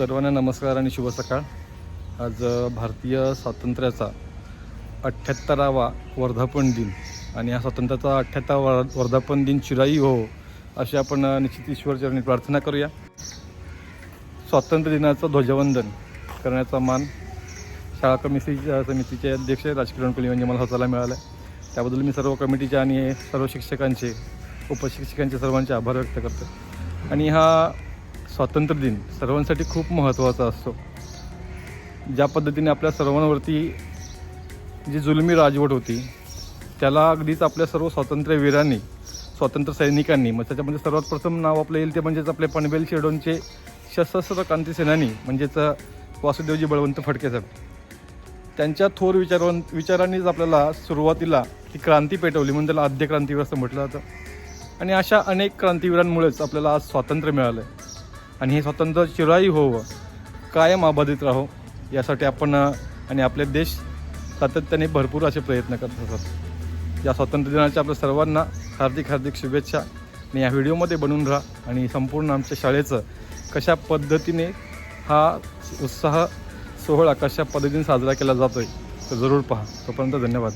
सर्वांना नमस्कार आणि शुभ सकाळ. आज भारतीय स्वातंत्र्याचा अठ्ठ्याहत्तरावा वर्धापन दिन आणि या स्वातंत्र्याचा अठ्ठ्याहत्तरावा वर्धापन दिन चिराई हो अशी आपण निश्चित ईश्वरचरणी प्रार्थना करूया. स्वातंत्र्य दिनाचं ध्वजवंदन करण्याचा मान शाळा कमिटी समितीचे अध्यक्ष राजकिरण कोली म्हणजे मला स्वतःला मिळाला आहे त्याबद्दल मी सर्व कमिटीचे आणि सर्व शिक्षकांचे उपशिक्षकांचे सर्वांचे आभार व्यक्त करतो आणि हा स्वातंत्र्य दिन सर्वांसाठी खूप महत्त्वाचा असतो. ज्या पद्धतीने आपल्या सर्वांवरती जी जुलमी राजवट होती त्याला अगदीच आपल्या सर्व स्वातंत्र्यवीरांनी स्वातंत्र्य सैनिकांनी मग त्याच्यामध्ये सर्वात प्रथम नाव आपलं येईल ते म्हणजेच आपले पनवेल शेडोनचे सशस्त्र क्रांती सेनानी म्हणजेच वासुदेवजी बळवंत फडके साहेब. त्यांच्या थोर विचारां विचारांनीच आपल्याला सुरुवातीला ती क्रांती पेटवली म्हणून त्याला आद्य क्रांतीवीर असं म्हटलं जातं. आणि अशा अनेक क्रांतीवीरांमुळेच आपल्याला आज स्वातंत्र्य मिळालं आहे आणि हे स्वातंत्र्य चिराई होवं कायम अबाधित राहो यासाठी आपण आणि आपले देश सातत्याने भरपूर असे प्रयत्न करत असतात या स्वातंत्र्य दिनाच्या आपल्या सर्वांना हार्दिक हार्दिक शुभेच्छा. आणि या व्हिडिओमध्ये बनून राहा आणि संपूर्ण आमच्या शाळेचं कशा पद्धतीने हा उत्साह सोहळा कशा पद्धतीने साजरा केला जातो आहे तर जरूर पहा. तोपर्यंत धन्यवाद.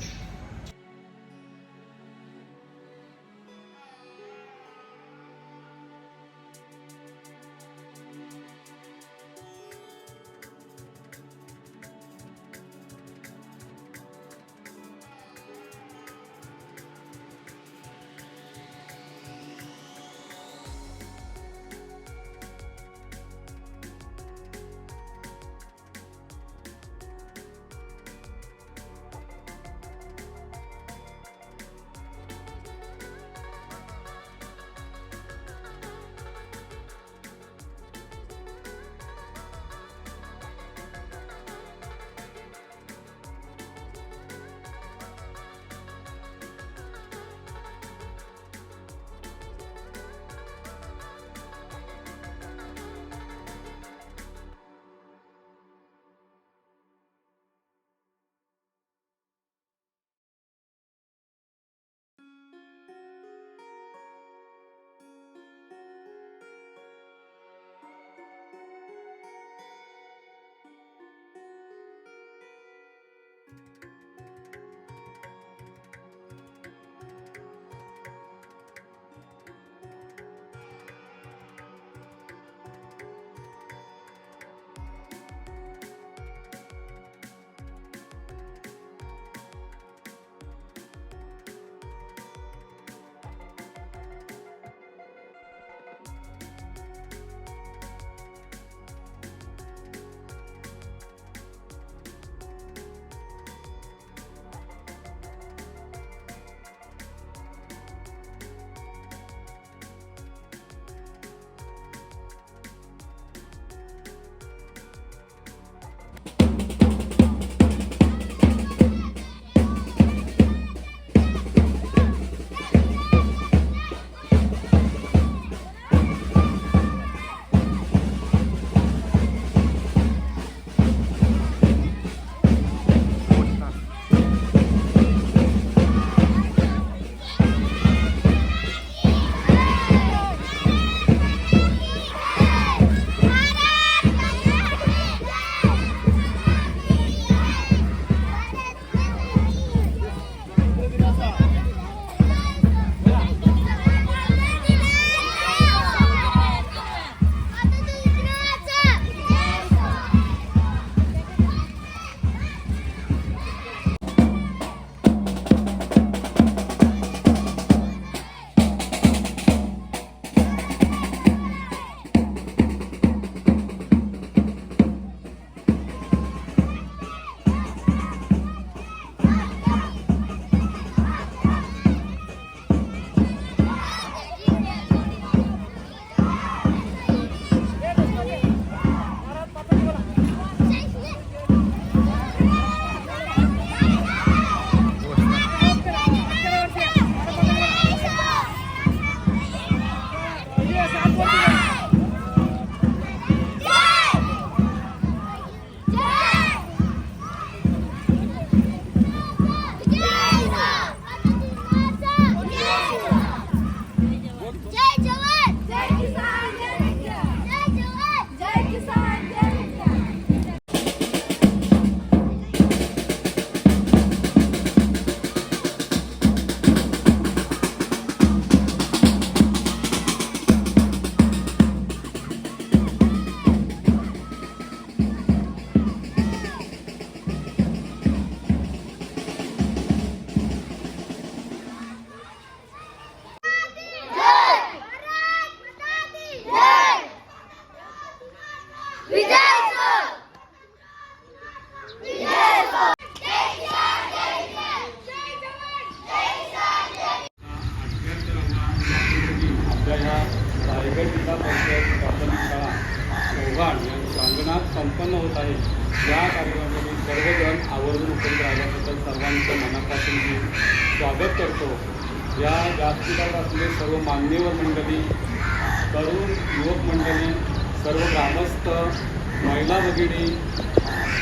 महिला भगिनी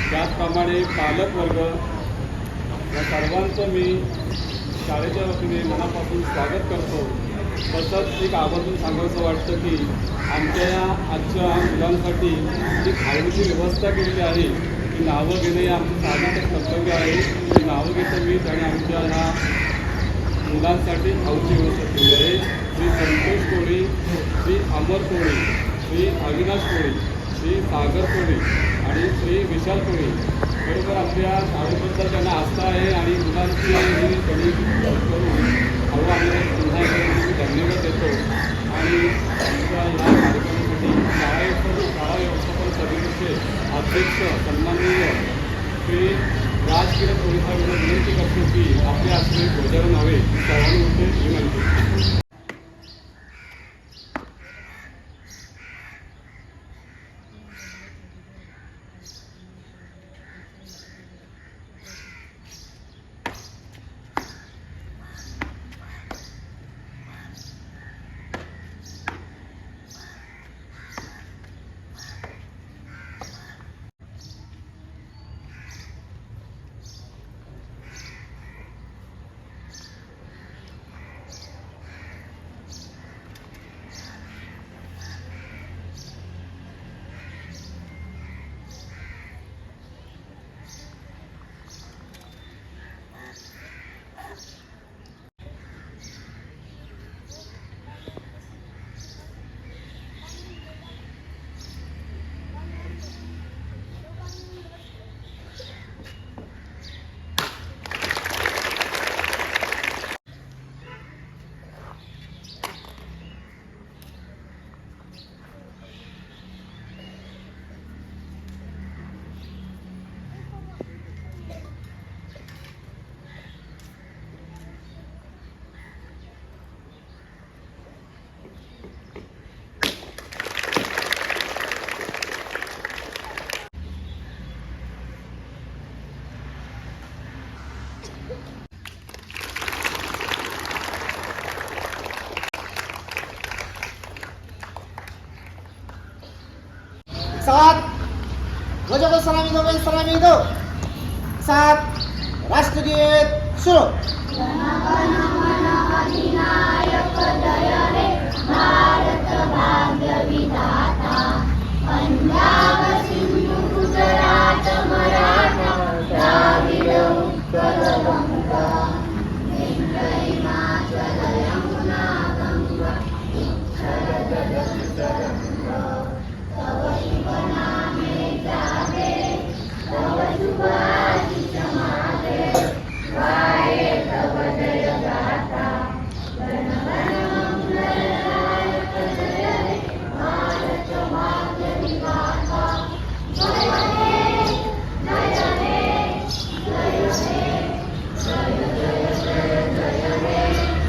त्याचप्रमाणे पालकवर्ग या सर्वांचं मी शाळेच्या वतीने मनापासून स्वागत करतो. तसंच एक आवर्जून सांगायचं वाटतं की आमच्या या आजच्या मुलांसाठी जी खाण्याची व्यवस्था केलेली आहे ती नावं घेणे हे आमचं साधारण कर्तव्य आहे. ती नावं घेतो मी आणि आमच्या ह्या मुलांसाठी खाऊची व्यवस्था केली आहे. श्री संतोष कोळी श्री अमर कोळी श्री अविनाश कोळी. श्री सागर कोळी आणि श्री विशाल कोळी बरोबर आपल्या शाळेबद्दल त्यांना आस्था आहे आणि मुलांची ही कमी करून हवं आम्ही पुन्हा एकदा धन्यवाद देतो. आणि आमच्या या कार्यक्रमासाठी शाळा शाळा व्यवस्थापन समितीचे अध्यक्ष सन्माननीय श्री राजकिरण पोलिसांना विनंती करतो की आपल्या असलेले ध्वजारोहण नव्हे सर्वांनी ही माहिती सात ध्वजावर सलामी दो बाई सलामी दो सात राष्ट्रगीत सुरू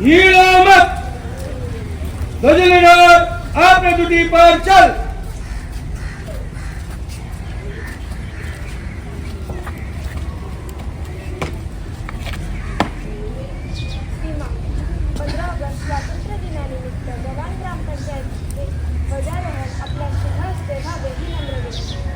हीरो मत ध्वजलेडर आपने दुटी पर चल सीमा पंधरा ऑगस्ट स्वातंत्र्य दिनानिमित्त जवान ग्रामपंचायतचे ध्वजारोहण आपल्या शुभ हस्ते व्हावे ही नम्र विनंती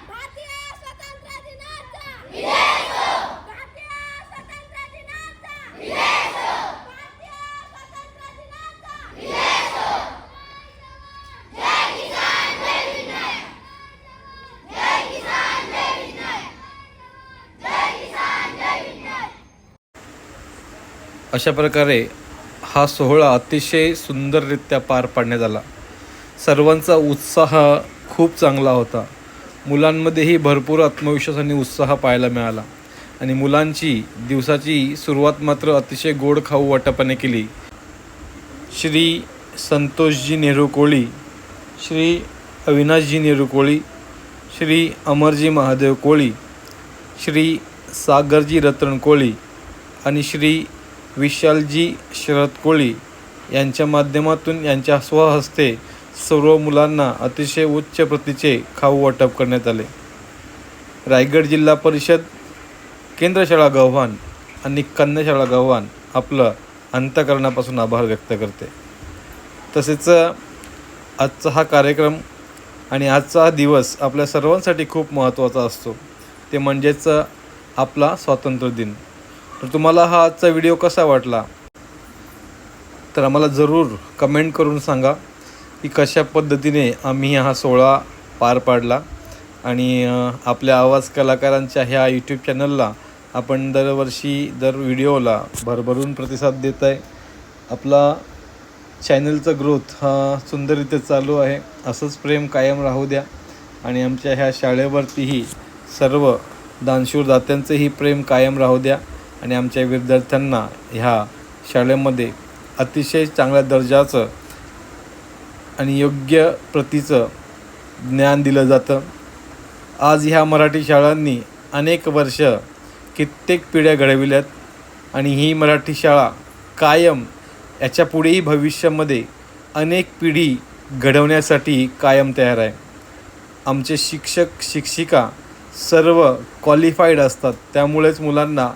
भारतीय स्वातंत्र्य दिनाचा भारतीय स्वातंत्र्य दिनाचा भारतीय स्वातंत्र्य दिनाचा अशा प्रकारे हा सोहळा अतिशय सुंदररित्या पार पाडण्यात आला. सर्वांचा उत्साह खूप चांगला होता. मुलांमध्येही भरपूर आत्मविश्वास आणि उत्साह पाहायला मिळाला. आणि मुलांची दिवसाची सुरुवात मात्र अतिशय गोड खाऊ वाटपाने केली. श्री संतोषजी नेहरू कोळी श्री अविनाशजी नेहरू कोळी श्री अमरजी महादेव कोळी श्री सागरजी रतन कोळी आणि श्री विशालजी शरद कोळी यांच्या माध्यमातून यांच्या स्वहस्ते सर्व मुलांना अतिशय उच्च प्रतीचे खाऊ वाटप करण्यात आले. रायगड जिल्हा परिषद केंद्रशाळा गव्हाण आणि कन्याशाळा गव्हाण आपलं अंतकरणापासून आभार व्यक्त करते. तसेच आजचा हा कार्यक्रम आणि आजचा हा दिवस आपल्या सर्वांसाठी खूप महत्त्वाचा असतो. ते म्हणजेच आपला स्वातंत्र्य दिन. तर तुम्हाला हा आजचा व्हिडिओ कसा वाटला? तर आम्हाला जरूर कमेंट करून सांगा की कशा पद्धतीने आम्ही हा सोहळा पार पाडला. आणि आपल्या आवाज कलाकारांच्या ह्या यूट्यूब चॅनलला आपण दरवर्षी दर व्हिडिओला भरभरून प्रतिसाद देत आहे आपला चॅनलचा ग्रोथ हा सुंदररित्या चालू आहे. असंच प्रेम कायम राहू द्या. आणि आमच्या ह्या शाळेवरतीही सर्व दानशूर दात्यांचंही प्रेम कायम राहू द्या. आणि आमच्या विद्यार्थ्यांना ह्या शाळेमध्ये अतिशय चांगल्या दर्जाचं आणि योग्य प्रतीचं ज्ञान दिलं जातं. आज ह्या मराठी शाळांनी अनेक वर्ष कित्येक पिढ्या घडविल्यात आणि ही मराठी शाळा कायम याच्या पुढेही भविष्यामध्ये अनेक पिढी घडवण्यासाठी कायम तयार आहे. आमचे शिक्षक शिक्षिका सर्व क्वालिफाईड असतात. त्यामुळेच मुलांना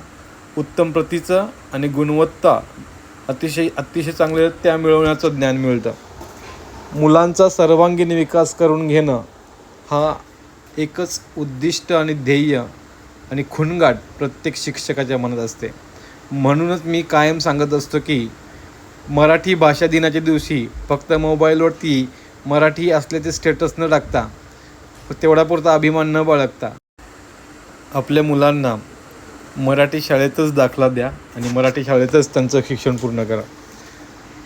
उत्तम प्रतीचं आणि गुणवत्ता अतिशय अतिशय चांगल्यारित्या मिळवण्याचं ज्ञान मिळतं. मुलांचा सर्वांगीण विकास करून घेणं हा एकच उद्दिष्ट आणि ध्येय आणि खुणगाट प्रत्येक शिक्षकाच्या मनात असते. म्हणूनच मी कायम सांगत असतो की मराठी भाषा दिनाच्या दिवशी फक्त मोबाईलवरती मराठी असल्याचे स्टेटस न टाकता तेवढापुरता अभिमान न बाळगता आपल्या मुलांना मराठी शाळेतच दाखला द्या आणि मराठी शाळेतच त्यांचं शिक्षण पूर्ण करा.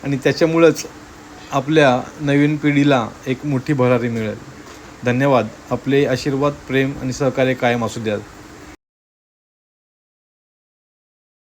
आणि त्याच्यामुळंच आपल्या नवीन पिढीला एक मोठी भरारी मिळेल. धन्यवाद. आपले आशीर्वाद प्रेम आणि सहकार्य कायम असू द्या